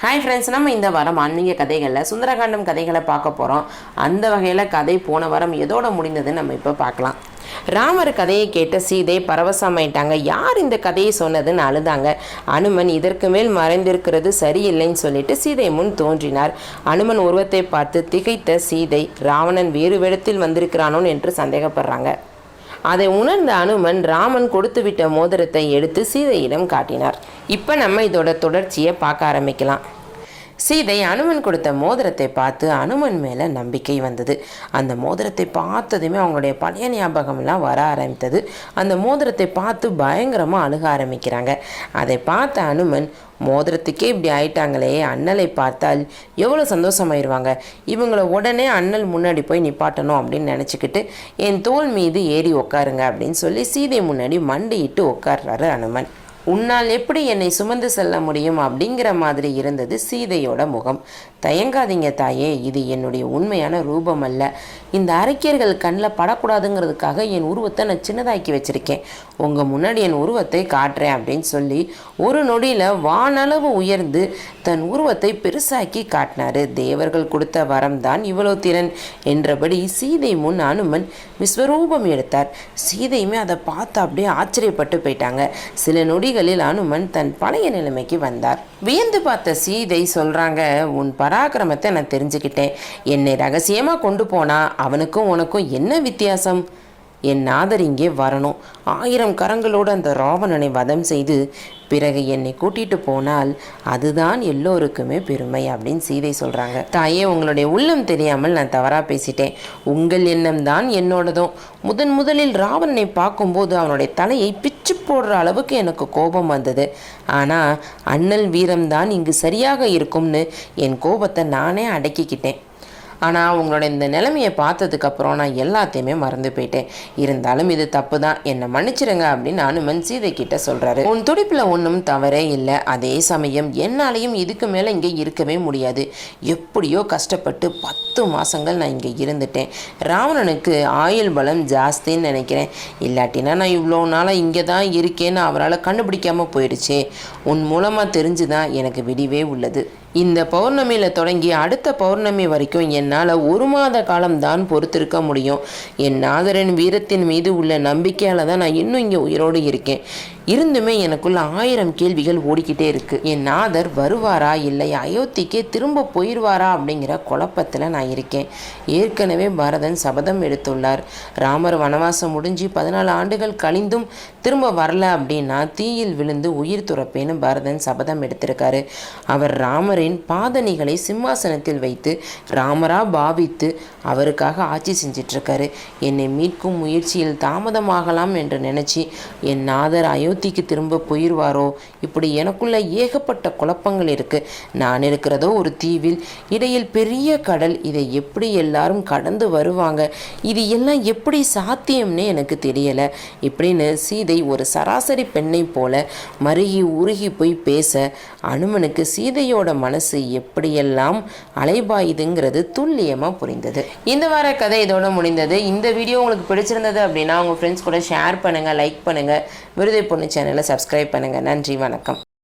Hi friends நம்ம இந்த வாரம் ஆன்மீக கதைகளில் சுந்தரகாண்டம் கதைகளை பார்க்க போகிறோம் அந்த வகையில் கதை போன வாரம் எதோட முடிந்ததுன்னு நம்ம இப்போ பார்க்கலாம். ராமர் கதையை கேட்ட சீதை பரவசமாயிட்டாங்க. யார் இந்த கதையை சொன்னதுன்னு அழுதாங்க. அனுமன் இதற்கு மேல் மறைந்திருக்கிறது சரியில்லைன்னு சொல்லிட்டு சீதை முன் தோன்றினார். அனுமன் உருவத்தை பார்த்து திகைத்த சீதை ராவணன் வேறு விடத்தில் வந்திருக்கிறானோ என்று சந்தேகப்படுறாங்க. அதை உணர்ந்த அனுமன் ராமன் கொடுத்துவிட்ட மோதிரத்தை எடுத்து சீதையிடம் காட்டினார். இப்போ நம்ம இதோட தொடர்ச்சியை பார்க்க ஆரம்பிக்கலாம். சீதை அனுமன் கொடுத்த மோதிரத்தை பார்த்து அனுமன் மேலே நம்பிக்கை வந்தது. அந்த மோதிரத்தை பார்த்ததுமே அவங்களுடைய பழைய ஞாபகம்லாம் வர ஆரம்பித்தது. அந்த மோதிரத்தை பார்த்து பயங்கரமாக அழுக ஆரம்பிக்கிறாங்க. அதை பார்த்த அனுமன் மோதிரத்துக்கே இப்படி ஆயிட்டாங்களே அண்ணலை பார்த்தால் எவ்வளோ சந்தோஷமாயிருவாங்க? இவங்கள உடனே அண்ணல் முன்னாடி போய் நிப்பாட்டணும் அப்படின்னு நினச்சிக்கிட்டு என் தோல் மீது ஏறி உட்காருங்க அப்படின்னு சொல்லி சீதை முன்னாடி மண்டியிட்டு உட்கார்றாரு அனுமன். உன்னால் எப்படி என்னை சுமந்து செல்ல முடியும் அப்படிங்கிற மாதிரி இருந்தது சீதையோட முகம். தயங்காதீங்க தாயே இது என்னுடைய உண்மையான ரூபம் அல்ல. இந்த அரக்கியர்கள் கண்ணில் படக்கூடாதுங்கிறதுக்காக என் உருவத்தை நான் சின்னதாக்கி வச்சுருக்கேன். உங்கள் முன்னாடி என் உருவத்தை காட்டுறேன் அப்படின்னு சொல்லி ஒரு நொடியில் வானளவு உயர்ந்து தன் உருவத்தை பெருசாக்கி காட்டினாரு. தேவர்கள் கொடுத்த வரம்தான் இவ்வளோ திறன் என்றபடி சீதை முன் அனுமன் விஸ்வரூபம் எடுத்தார். சீதையுமே அதை பார்த்து அப்படியே ஆச்சரியப்பட்டு போயிட்டாங்க. சில நொடிகள் நொடிகளில் அனுமன் தன் பழைய நிலைமைக்கு வந்தார். வியந்து பார்த்த சீதை சொல்றாங்க உன் பராக்கிரமத்தை நான் தெரிஞ்சுக்கிட்டேன். என்னை ரகசியமாக கொண்டு போனா அவனுக்கும் உனக்கும் என்ன வித்தியாசம்? என் நாதர் இங்கே வரணும். ஆயிரம் கரங்களோடு அந்த ராவணனை வதம் செய்து பிறகு என்னை கூட்டிட்டு போனால் அதுதான் எல்லோருக்குமே பெருமை அப்படின்னு சீதை சொல்கிறாங்க தாயே உங்களுடைய உள்ளம் தெரியாமல் நான் தவறாக பேசிட்டேன். உங்கள் எண்ணம் தான் என்னோடதும். முதன் முதலில் ராவணனை பார்க்கும்போது அவனுடைய தலையை பிச்சு போடுற அளவுக்கு எனக்கு கோபம் வந்தது. ஆனால் அண்ணல் வீரம்தான் இங்கு சரியாக இருக்கும்னு என் கோபத்தை நானே அடக்கிக்கிட்டேன். ஆனால் உங்களோட இந்த நிலைமையை பார்த்ததுக்கப்புறம் நான் எல்லாத்தையுமே மறந்து போயிட்டேன். இருந்தாலும் இது தப்பு தான் என்னை மன்னிச்சிருங்க அப்படின்னு அனுமன் சீதை கிட்ட சொல்கிறாரு உன் துடிப்பில் ஒன்றும் தவறே இல்லை. அதே சமயம் என்னாலையும் இதுக்கு மேலே இங்கே இருக்கவே முடியாது. எப்படியோ கஷ்டப்பட்டு பத்து மாதங்கள் நான் இங்கே இருந்துட்டேன். ராவணனுக்கு ஆயுள் பலம் ஜாஸ்தின்னு நினைக்கிறேன். இல்லாட்டினா நான் இவ்வளோ நாளாக இங்கே தான் இருக்கேன்னு அவரால் கண்டுபிடிக்காமல் போயிடுச்சே. உன் மூலமாக தெரிஞ்சு தான் எனக்கு விடிவே உள்ளது. இந்த பௌர்ணமியில் தொடங்கி அடுத்த பௌர்ணமி வரைக்கும் என்னால் ஒரு மாத காலம்தான் பொறுத்திருக்க முடியும். என் நாதரின் வீரத்தின் மீது உள்ள நம்பிக்கையால் தான் நான் இன்னும் இங்கே உயிரோடு இருக்கேன். இருந்துமே எனக்குள்ள ஆயிரம் கேள்விகள் ஓடிக்கிட்டே இருக்கு. என் நாதர் வருவாரா இல்லை அயோத்திக்கே திரும்ப போயிடுவாரா அப்படிங்கிற குழப்பத்தில் நான் இருக்கேன். ஏற்கனவே பரதன் சபதம் எடுத்துள்ளார். ராமர் வனவாசம் முடிஞ்சு பதினாலு ஆண்டுகள் கழிந்தும் திரும்ப வரல அப்படின்னா தீயில் விழுந்து உயிர் துறப்பேன்னு பரதன் சபதம் எடுத்திருக்காரு. அவர் ராமரின் ராமரின் பாதணிகளை சிம்மாசனத்தில் வைத்து ராமரா பாவித்து அவருக்காக ஆட்சி செஞ்சிட்ருக்காரு. என்னை மீட்கும் முயற்சியில் தாமதமாகலாம் என்று நினச்சி என் நாதர் அயோத்திக்கு திரும்ப போயிடுவாரோ இப்படி எனக்குள்ள ஏகப்பட்ட குழப்பங்கள் இருக்கு. நான் இருக்கிறதோ ஒரு தீவில். இடையில் பெரிய கடல். இதை எப்படி எல்லாரும் கடந்து வருவாங்க? இது எல்லாம் எப்படி சாத்தியம்னு எனக்கு தெரியலை. இப்படின்னு சீதை ஒரு சராசரி பெண்ணை போல மருகி உருகி போய் பேச அனுமனுக்கு சீதையோட மனசு எப்படியெல்லாம் அலைபாயுதுங்கிறது துல்லியமாக புரிந்தது. இந்த வார கதை இதோட முடிந்தது. இந்த வீடியோ உங்களுக்கு பிடிச்சிருந்தது அப்படின்னா உங்கள் ஃப்ரெண்ட்ஸ் கூட ஷேர் பண்ணுங்கள் லைக் பண்ணுங்கள் விருதை பொண்ணு சேனலை சப்ஸ்கிரைப் பண்ணுங்கள் நன்றி வணக்கம்.